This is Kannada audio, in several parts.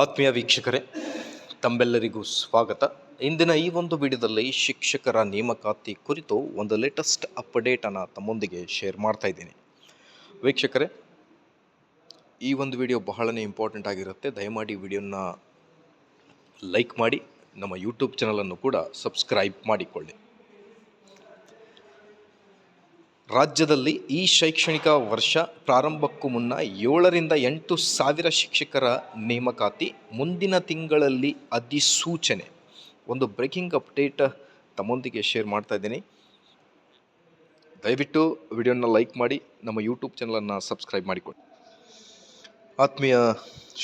ಆತ್ಮೀಯ ವೀಕ್ಷಕರೇ, ತಮ್ಮೆಲ್ಲರಿಗೂ ಸ್ವಾಗತ. ಇಂದಿನ ಈ ಒಂದು ವಿಡಿಯೋದಲ್ಲಿ ಶಿಕ್ಷಕರ ನೇಮಕಾತಿ ಕುರಿತು ಒಂದು ಲೇಟೆಸ್ಟ್ ಅಪ್ಡೇಟನ್ನು ತಮ್ಮೊಂದಿಗೆ ಶೇರ್ ಮಾಡ್ತಾ ಇದ್ದೀನಿ. ವೀಕ್ಷಕರೇ, ಈ ಒಂದು ವಿಡಿಯೋ ಬಹಳನೇ ಇಂಪಾರ್ಟೆಂಟ್ ಆಗಿರುತ್ತೆ. ದಯಮಾಡಿ ವಿಡಿಯೋನ ಲೈಕ್ ಮಾಡಿ, ನಮ್ಮ ಯೂಟ್ಯೂಬ್ ಚಾನಲನ್ನು ಕೂಡ ಸಬ್ಸ್ಕ್ರೈಬ್ ಮಾಡಿಕೊಳ್ಳಿ. ರಾಜ್ಯದಲ್ಲಿ ಈ ಶೈಕ್ಷಣಿಕ ವರ್ಷ ಪ್ರಾರಂಭಕ್ಕೂ ಮುನ್ನ ಏಳರಿಂದ ಎಂಟು ಸಾವಿರ ಶಿಕ್ಷಕರ ನೇಮಕಾತಿ, ಮುಂದಿನ ತಿಂಗಳಲ್ಲಿ ಅಧಿಸೂಚನೆ. ಒಂದು ಬ್ರೇಕಿಂಗ್ ಅಪ್ಡೇಟ್ ತಮ್ಮೊಂದಿಗೆ ಶೇರ್ ಮಾಡ್ತಾ ಇದ್ದೀನಿ. ದಯವಿಟ್ಟು ವಿಡಿಯೋನ ಲೈಕ್ ಮಾಡಿ, ನಮ್ಮ ಯೂಟ್ಯೂಬ್ ಚಾನಲನ್ನು ಸಬ್ಸ್ಕ್ರೈಬ್ ಮಾಡಿಕೊಡಿ. ಆತ್ಮೀಯ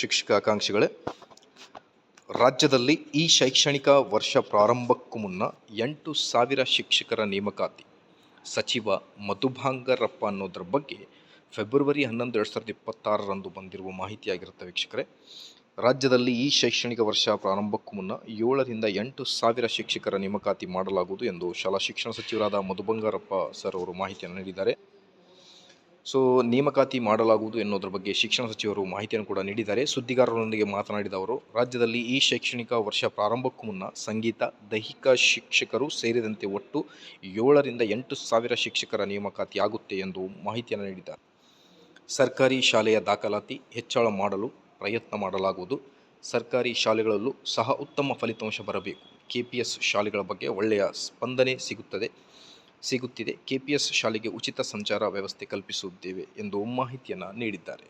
ಶಿಕ್ಷಕ ಆಕಾಂಕ್ಷಿಗಳೇ, ರಾಜ್ಯದಲ್ಲಿ ಈ ಶೈಕ್ಷಣಿಕ ವರ್ಷ ಪ್ರಾರಂಭಕ್ಕೂ ಮುನ್ನ ಎಂಟು ಸಾವಿರ ಶಿಕ್ಷಕರ ನೇಮಕಾತಿ ಸಚಿವ ಮಧುಭಾಂಗರಪ್ಪ ಅನ್ನೋದ್ರ ಬಗ್ಗೆ ಫೆಬ್ರವರಿ ಹನ್ನೊಂದು ಎರಡು ಸಾವಿರದ ಇಪ್ಪತ್ತಾರರಂದು ಬಂದಿರುವ ಮಾಹಿತಿಯಾಗಿರುತ್ತೆ ವೀಕ್ಷಕರೇ. ರಾಜ್ಯದಲ್ಲಿ ಈ ಶೈಕ್ಷಣಿಕ ವರ್ಷ ಪ್ರಾರಂಭಕ್ಕೂ ಮುನ್ನ ಏಳರಿಂದ ಎಂಟು ಸಾವಿರ ಶಿಕ್ಷಕರ ನೇಮಕಾತಿ ಮಾಡಲಾಗುವುದು ಎಂದು ಶಾಲಾ ಶಿಕ್ಷಣ ಸಚಿವರಾದ ಮಧುಬಂಗಾರಪ್ಪ ಸರ್ ಅವರು ಮಾಹಿತಿಯನ್ನು ನೀಡಿದ್ದಾರೆ. ಸೊ ನೇಮಕಾತಿ ಮಾಡಲಾಗುವುದು ಎನ್ನುವುದರ ಬಗ್ಗೆ ಶಿಕ್ಷಣ ಸಚಿವರು ಮಾಹಿತಿಯನ್ನು ಕೂಡ ನೀಡಿದ್ದಾರೆ. ಸುದ್ದಿಗಾರರೊಂದಿಗೆ ಮಾತನಾಡಿದ ಅವರು, ರಾಜ್ಯದಲ್ಲಿ ಈ ಶೈಕ್ಷಣಿಕ ವರ್ಷ ಪ್ರಾರಂಭಕ್ಕೂ ಮುನ್ನ ಸಂಗೀತ, ದೈಹಿಕ ಶಿಕ್ಷಕರು ಸೇರಿದಂತೆ ಒಟ್ಟು ಏಳರಿಂದ ಎಂಟು ಸಾವಿರ ಶಿಕ್ಷಕರ ನೇಮಕಾತಿ ಆಗುತ್ತೆ ಎಂದು ಮಾಹಿತಿಯನ್ನು ನೀಡಿದ್ದಾರೆ. ಸರ್ಕಾರಿ ಶಾಲೆಯ ದಾಖಲಾತಿ ಹೆಚ್ಚಳ ಮಾಡಲು ಪ್ರಯತ್ನ ಮಾಡಲಾಗುವುದು. ಸರ್ಕಾರಿ ಶಾಲೆಗಳಲ್ಲೂ ಸಹ ಉತ್ತಮ ಫಲಿತಾಂಶ ಬರಬೇಕು. ಕೆ ಪಿ ಎಸ್ ಶಾಲೆಗಳ ಬಗ್ಗೆ ಒಳ್ಳೆಯ ಸ್ಪಂದನೆ ಸಿಗುತ್ತದೆ. ಸಿಗುತ್ತಿದೆ. ಕೆಪಿಎಸ್ ಶಾಲೆಗೆ ಉಚಿತ ಸಂಚಾರ ವ್ಯವಸ್ಥೆ ಕಲ್ಪಿಸುತ್ತೇವೆ ಎಂದು ಮಾಹಿತಿಯನ್ನು ನೀಡಿದ್ದಾರೆ.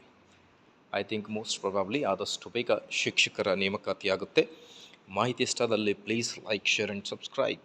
ಐ ಥಿಂಕ್ ಮೋಸ್ಟ್ ಪ್ರೊಬಾಬ್ಲಿ ಆದಷ್ಟು ಬೇಗ ಶಿಕ್ಷಕರ ನೇಮಕಾತಿಯಾಗುತ್ತೆ. ಮಾಹಿತಿ ಇಷ್ಟದಲ್ಲಿ please like share and subscribe